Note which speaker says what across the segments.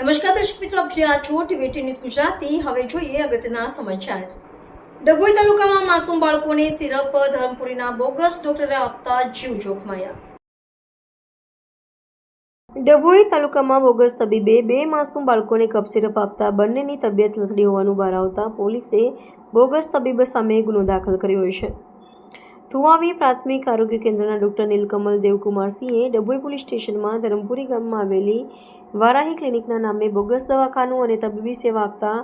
Speaker 1: નમસ્કાર દર્શક મિત્રો, આપ જ્યાં છો ટીવી ન્યૂઝ ગુજરાતી. હવે જોઈએ અગત્યના સમાચાર. ડભોઈ તાલુકામાં માસૂમ બાળકોને સિરપ ધરમપુરીના બોગસ ડોક્ટરે આપતા જીવ જોખમાયા. ડભોઈ તાલુકામાં બોગસ તબીબે બે માસૂમ બાળકોને કપ આપતા બંનેની તબિયત લથડી હોવાનું બહાર આવતા પોલીસે બોગસ તબીબ સામે ગુનો દાખલ કર્યો છે. થુવાવી પ્રાથમિક આરોગ્ય કેન્દ્રના ડોક્ટર નીલકમલ દેવકુમારસિંહે ડભોઈ પોલીસ સ્ટેશનમાં ધરમપુરી ગામમાં આવેલી વારાહી ક્લિનિકના નામે બોગસ દવાખાનું અને તબીબી સેવા આપતા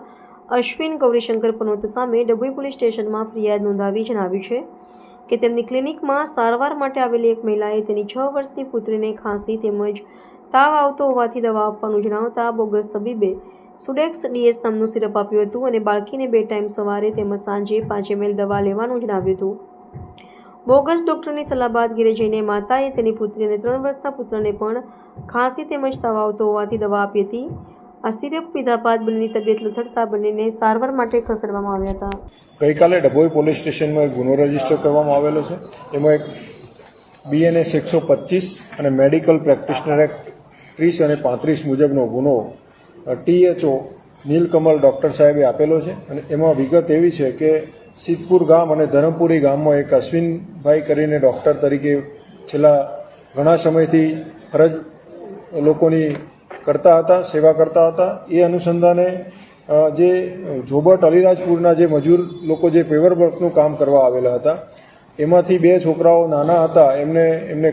Speaker 1: અશ્વિન ગૌરીશંકર પનોત સામે ડભોઈ પોલીસ સ્ટેશનમાં ફરિયાદ નોંધાવી જણાવ્યું છે કે તેમની ક્લિનિકમાં સારવાર માટે આવેલી એક મહિલાએ તેની છ વર્ષની પુત્રીને ખાંસી તેમજ તાવ આવતો હોવાથી દવા આપવાનું જણાવતા બોગસ તબીબે સુડેક્સ ડીએસ નામનું સિરપ આપ્યું હતું અને બાળકીને બે ટાઈમ સવારે તેમજ સાંજે પાંચ એમએલ દવા લેવાનું જણાવ્યું હતું. બોગસ ડૉક્ટરની સલાહ બાદ ઘેરે જઈને માતાએ તેની પુત્રી અને ત્રણ વર્ષના પુત્રને પણ ખાંસી તેમજ તાવ આવતો હોવાથી દવા આપી હતી. આ સિરપ પીધા બાદ બંનેની તબિયત લથડતા બંનેને સારવાર માટે ખસેડવામાં આવ્યા હતા.
Speaker 2: ગઈકાલે ડભોઈ પોલીસ સ્ટેશનમાં એક ગુનો રજિસ્ટર કરવામાં આવેલો છે. એમાં એક બીએનએસ એકસો પચીસ અને મેડિકલ પ્રેક્ટિશનર એક્ટ ત્રીસ અને પાંત્રીસ મુજબનો ગુનો ટીએચઓ નીલકમલ ડૉક્ટર સાહેબે આપેલો છે. અને એમાં વિગત એવી છે કે સિદ્ધપુર ગામ અને ધરમપુરી ગામમાં એક અશ્વિનભાઈ કરીને ડૉક્ટર તરીકે છેલ્લા ઘણા સમયથી ફરજ લોકોની કરતા હતા, સેવા કરતા હતા. એ અનુસંધાને જે જોબટ અલીરાજપુરના જે મજૂર લોકો જે પેવર વર્કનું કામ કરવા આવેલા હતા, એમાંથી બે છોકરાઓ નાના હતા. એમને એમને